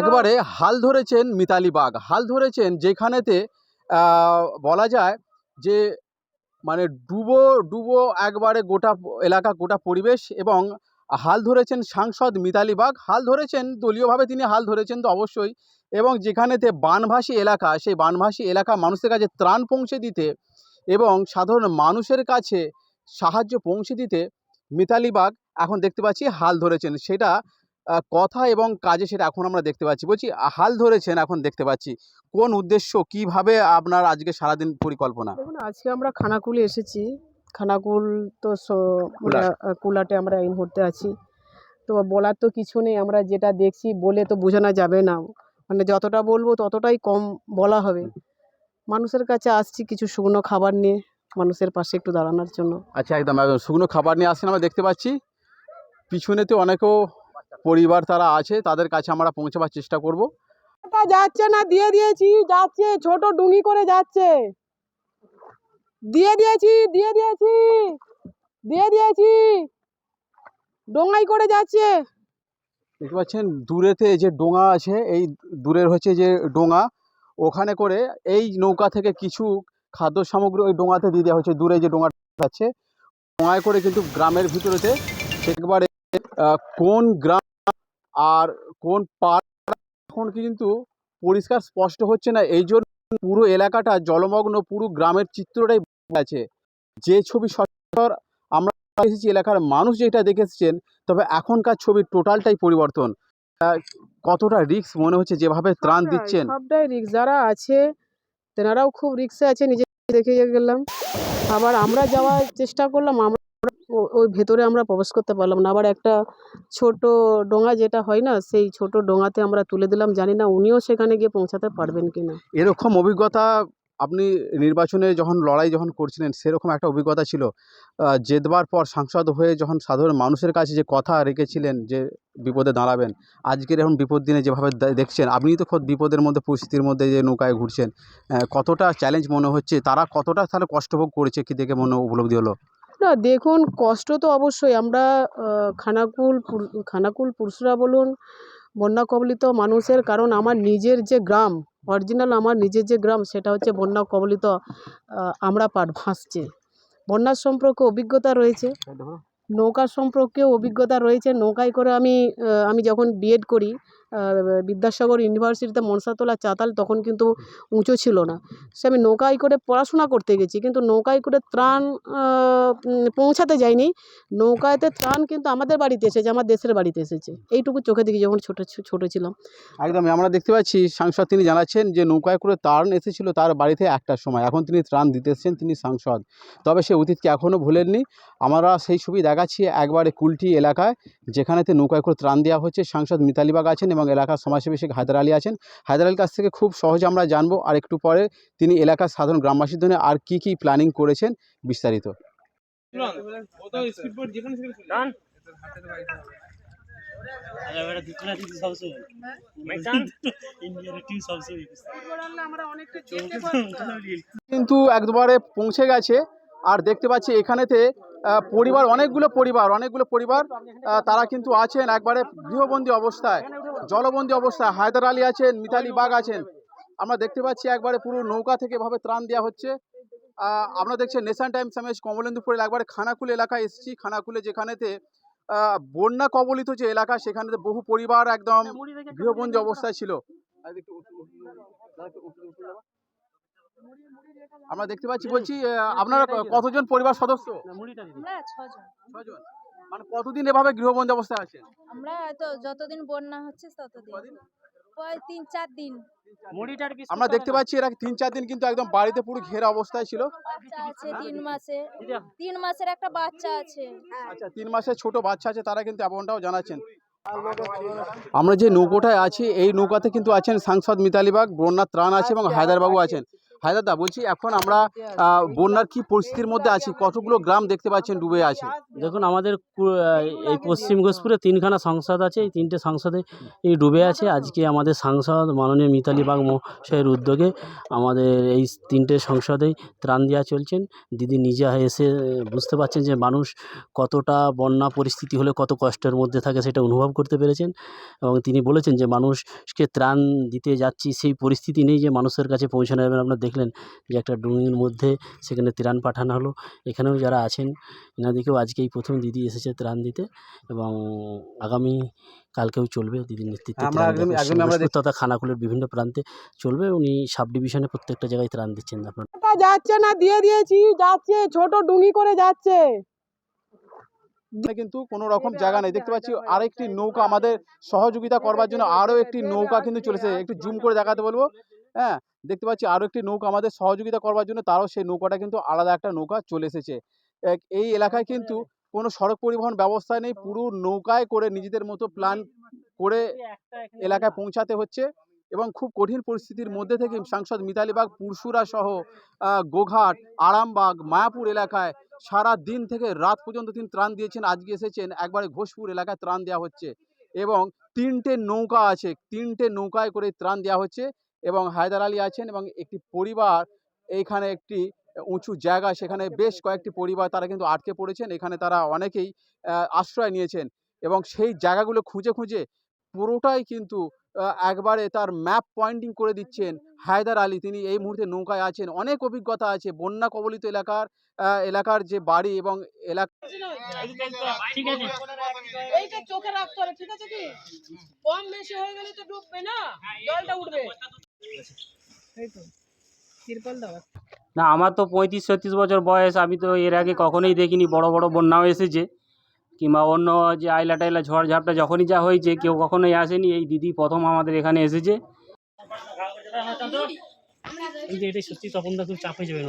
একবারে হাল ধরেছেন মিতালি বাগ হাল ধরেছেন যেখানেতে বলা যায় যে মানে ডুবো ডুবো একবারে গোটা এলাকা, গোটা পরিবেশ এবং হাল ধরেছেন সাংসদ মিতালি বাগ হাল ধরেছেন, দলীয়ভাবে তিনি হাল ধরেছেন তো অবশ্যই। এবং যেখানেতে বানভাসী এলাকা, সেই বানভাসী এলাকা মানুষের কাছে ত্রাণ পৌঁছে দিতে এবং সাধারণ মানুষের কাছে সাহায্য পৌঁছে দিতে মিতালি বাগ এখন দেখতে পাচ্ছি হাল ধরেছেন। সেটা কথা এবং কাজে সেটা এখন আমরা দেখতে পাচ্ছি। বলছি হাল ধরেছেন এখন দেখতে পাচ্ছি। কোন উদ্দেশ্য কীভাবে আপনার আজকে সারাদিন পরিকল্পনা? দেখুন আজকে আমরা খানাকুলে এসেছি। খানাকুল তো কুলাট। আমরা, এই মুহূর্তে আছি। তো বলার তো কিছু নেই আমরা যেটা দেখছি বলে তো বোঝানো যাবে না। মানে যতটা বলব ততটাই কম বলা হবে। মানুষের কাছে আসছি কিছু শুকনো খাবার নিয়ে মানুষের পাশে একটু দাঁড়ানোর জন্য। আচ্ছা একদম একদম। শুকনো খাবার নিয়ে আসছেন আমরা দেখতে পাচ্ছি। পিছনেতে অনেকও পরিবার তারা আছে তাদের কাছে আমরা পৌঁছাবার চেষ্টা করব। যাচ্ছে না দিয়ে দিয়েছি যাচ্ছে ছোট ডুঙি করে যাচ্ছে। দিয়ে দিয়েছি দিয়ে দিয়েছি দিয়ে দিয়েছি। ডোঙাই করে যাচ্ছে। দেখতে পাচ্ছেন দূরেতে যে ডোঙা আছে এই দূরের হচ্ছে যে ডোঙা ওখানে করে এই নৌকা থেকে কিছু খাদ্য সামগ্রী ওই ডোঙাতে দিয়ে দেওয়া হচ্ছে। দূরে যে ডোঙা আছে ডোঙায় করে কিন্তু গ্রামের ভিতরেতে একবারে কোন গ্রাম আর কোন পাড় এখন কিন্তু পরিষ্কার স্পষ্ট হচ্ছে না। এই জন্য পুরো এলাকাটা জলমগ্ন পুরো গ্রামের চিত্রটাই আছে যে ছবি সচরাচর আমরা এসেছি এলাকার মানুষ যেটা দেখে এসেছেন তবে এখনকার ছবির টোটালটাই পরিবর্তন। কতটা রিক্স মনে হচ্ছে যেভাবে ত্রাণ দিচ্ছেন? সবটাই রিক্স যারা আছে তেনারাও খুব রিক্সে আছে নিজে দেখে গেলাম। আবার আমরা যাওয়ার চেষ্টা করলাম আমরা ওই ভেতরে আমরা প্রবেশ করতে পারলাম না। আবার একটা ছোট ডোঙা যেটা হয় না, সেই ছোট ডোঙাতে আমরা তুলে দিলাম। জানি না উনিও সেখানে গিয়ে পৌঁছাতে পারবেন কিনা। এরকম অভিজ্ঞতা আপনি নির্বাচনে যখন লড়াই যখন করছিলেন, সেরকম একটা অভিজ্ঞতা ছিল। জেতবার পর সাংসদ হয়ে যখন সাধারণ মানুষের কাছে যে কথা রেখেছিলেন যে বিপদে দাঁড়াবেন, আজকের এখন বিপদ দিনে যেভাবে দেখছেন, আপনি তো খোদ বিপদের মধ্যে, পরিস্থিতির মধ্যে যে নৌকায় ঘুরছেন কতটা চ্যালেঞ্জ মনে হচ্ছে, তারা কতটা তাহলে কষ্টভোগ করেছে, কি দেখে মনে উপলব্ধি হলো? না দেখুন কষ্ট তো অবশ্যই। আমরা খানাকুল খানাকুল পুরুষরা বলুন বন্যা কবলিত মানুষের কারণ আমার নিজের যে গ্রাম অরিজিনাল আমার নিজের যে গ্রাম সেটা হচ্ছে বন্যা কবলিত আমরা পাট ভাসছে। বন্যার সম্পর্কে অভিজ্ঞতা রয়েছে। নৌকা সম্পর্কেও অভিজ্ঞতা রয়েছে। নৌকায় করে আমি আমি যখন বিএড করি বিদ্যাসাগর ইউনিভার্সিটিতে মনসাতলা চাতাল তখন কিন্তু উঁচু ছিল না। সে আমি নৌকায় করে পড়াশোনা করতে গেছি, কিন্তু নৌকায় করে ত্রাণ পৌঁছাতে যাইনি। নৌকাতে ত্রাণ কিন্তু আমাদের বাড়িতে এসেছে, আমার দেশের বাড়িতে এসেছে। এইটুকু চোখে দেখি যখন ছোটো ছোটো ছিলাম। একদমই, আমরা দেখতে পাচ্ছি, সাংসদ তিনি জানাচ্ছেন যে নৌকায় করে ত্রাণ এসেছিল তার বাড়িতে একটার সময়। এখন তিনি ত্রাণ দিতে এসেছেন, তিনি সাংসদ। তবে সে অতীতকে এখনও ভুলেননি। আমরা সেই ছবি দেখাচ্ছি একবারে কুলটি এলাকায়, যেখানেতে নৌকায় করে ত্রাণ দেওয়া হচ্ছে। সাংসদ মিতালিবাগ আছেন এবং এলাকার সমাজসেবী শেখ হায়দার আলী আছেন। হায়দার আলীর কাছ থেকে খুব সহজে আমরা জানব আর একটু পরে তিনি এলাকার সাধারণ গ্রামবাসীর জন্য আর কি কি প্ল্যানিং করেছেন বিস্তারিত। কিন্তু একবারে পৌঁছে গেছে আর দেখতে পাচ্ছি এখানেতে পরিবার অনেকগুলো পরিবার অনেকগুলো পরিবার তারা কিন্তু আছেন একবারে গৃহবন্দী অবস্থায়। জলবন্দী অবস্থা। হায়দার আলী আছেন মিতালি বাগ আছেন। আমরা দেখতে পাচ্ছি একবারে পুরো নৌকা থেকে এভাবে ত্রাণ দেওয়া হচ্ছে। আমরা দেখছি নেশান টাইমস আমি কমলেন্দুপুরের একবারে খানাকুল এলাকায় এসেছি। খানাকুলে যেখানেতে বন্যা কবলিত যে এলাকা সেখানেতে বহু পরিবার একদম গৃহবন্দী অবস্থায় ছিল। আমরা দেখতে পাচ্ছি বলছি আপনারা কতজন পরিবার সদস্য? ছজন। মানে কতদিন এভাবে গৃহবন্দী অবস্থায় আছেন? আমরা তো যতদিন বন্যা হচ্ছে ততদিন। তিন চার দিন। আমরা দেখতে পাচ্ছি এরা তিন চার দিন কিন্তু একদম বাড়িতে পুরো ঘেরা অবস্থায় ছিল। আছে তিন মাসে। তিন মাসের একটা বাচ্চা আছে। আচ্ছা তিন মাসের ছোট বাচ্চা আছে তারা কিন্তু এমনটাও জানাচ্ছেন। আমরা যে নৌকোটায় আছি এই নৌকাতে কিন্তু আছেন সাংসদ মিতালি বাগ বন্যার ত্রাণ আছে এবং হায়দারবাবু আছেন। হায়দাদা বলছি এখন আমরা বন্যার কি পরিস্থিতির মধ্যে আছি? কতগুলো গ্রাম দেখতে পাচ্ছেন ডুবে আছে? দেখুন, আমাদের এই পশ্চিম ঘোষপুরে তিনখানা সংসদ আছে। এই তিনটে সংসদে এই ডুবে আছে। আজকে আমাদের সাংসদ মাননীয় মিতালি বাগ মহাশয়ের উদ্যোগে আমাদের এই তিনটে সংসদেই ত্রাণ দেওয়া চলছেন। দিদি নিজে এসে বুঝতে পারছেন যে মানুষ কতটা বন্যা পরিস্থিতি হলে কত কষ্টের মধ্যে থাকে সেটা অনুভব করতে পেরেছেন এবং তিনি বলেছেন যে মানুষকে ত্রাণ দিতে যাচ্ছি, সেই পরিস্থিতি নেই যে মানুষের কাছে পৌঁছানো যাবে আপনারা দেখলেন যে একটা ডুঙির মধ্যে সেখানে ত্রাণ পাঠানো হলো। এখানেও যারা আছেন এনাদিকেও আজকে এই প্রথম দিদি এসেছে ত্রাণ দিতে এবং আগামী কালকেও চলবে দিদির নেতৃত্বে আমরা আগামী- আগামী আমরা পশ্চিম তথা খানাকুলের বিভিন্ন প্রান্তে চলবে। উনি সাব ডিভিশনে প্রত্যেকটা জায়গায় ত্রাণ দিচ্ছেন আপনার। যাচ্ছে না? দিয়ে দিয়েছি যাচ্ছে ছোট ডুঙি করে যাচ্ছে। কিন্তু কোনো রকম জায়গা নেই। দেখতে পাচ্ছি আরেকটি নৌকা আমাদের সহযোগিতা করবার জন্য আরও একটি নৌকা কিন্তু চলেছে। একটু জুম করে দেখাতে বলব। হ্যাঁ দেখতে পাচ্ছি আরও একটি নৌকা আমাদের সহযোগিতা করবার জন্য তারও সেই নৌকাটা কিন্তু আলাদা একটা নৌকা চলে এসেছে। এই এলাকায় কিন্তু কোনো সড়ক পরিবহন ব্যবস্থা নেই পুরো নৌকায় করে নিজেদের মতো প্ল্যান করে এলাকায় পৌঁছাতে হচ্ছে এবং খুব কঠিন পরিস্থিতির মধ্যে থেকে সাংসদ মিতালি বাগ পুরসুরা সহ গোঘাট আরামবাগ মায়াপুর এলাকায় সারা দিন থেকে রাত পর্যন্ত তিনি ত্রাণ দিয়েছেন আজকে এসেছেন একবারে ঘোষপুর এলাকায় ত্রাণ দেওয়া হচ্ছে। এবং তিনটে নৌকা আছে তিনটে নৌকায় করে ত্রাণ দেওয়া হচ্ছে। এবং হায়দার আলী আছেন এবং একটি পরিবার এইখানে একটি উঁচু জায়গা সেখানে বেশ কয়েকটি পরিবার তারা কিন্তু আটকে পড়েছেন। এখানে তারা অনেকেই আশ্রয় নিয়েছেন এবং সেই জায়গাগুলো খুঁজে খুঁজে পুরোটাই কিন্তু একবারে তার ম্যাপ পয়েন্টিং করে দিচ্ছেন হায়দার আলী। তিনি এই মুহূর্তে নৌকায় আছেন। অনেক অভিজ্ঞতা আছে বন্যা কবলিত এলাকার এলাকার যে বাড়ি এবং এলাকা এইটা চোখে রাখতে হবে ঠিক আছে কি? কম বেশি হয়ে গেলে তো ডুববে না জলটা উঠবে। তো না আমার তো পঁয়ত্রিশ ছত্রিশ বছর বয়স আমি তো এর আগে কখনোই দেখিনি বড় বড় বন্যাও এসেছে। কিংবা অন্য যে আইলা টাইলা ঝড় ঝাপটা যখনই যা হয়েছে কেউ কখনোই আসেনি এই দিদি প্রথম আমাদের এখানে এসেছে। এই যে এটাই সত্যি তপন দা খুব চাপ হয়ে যাবে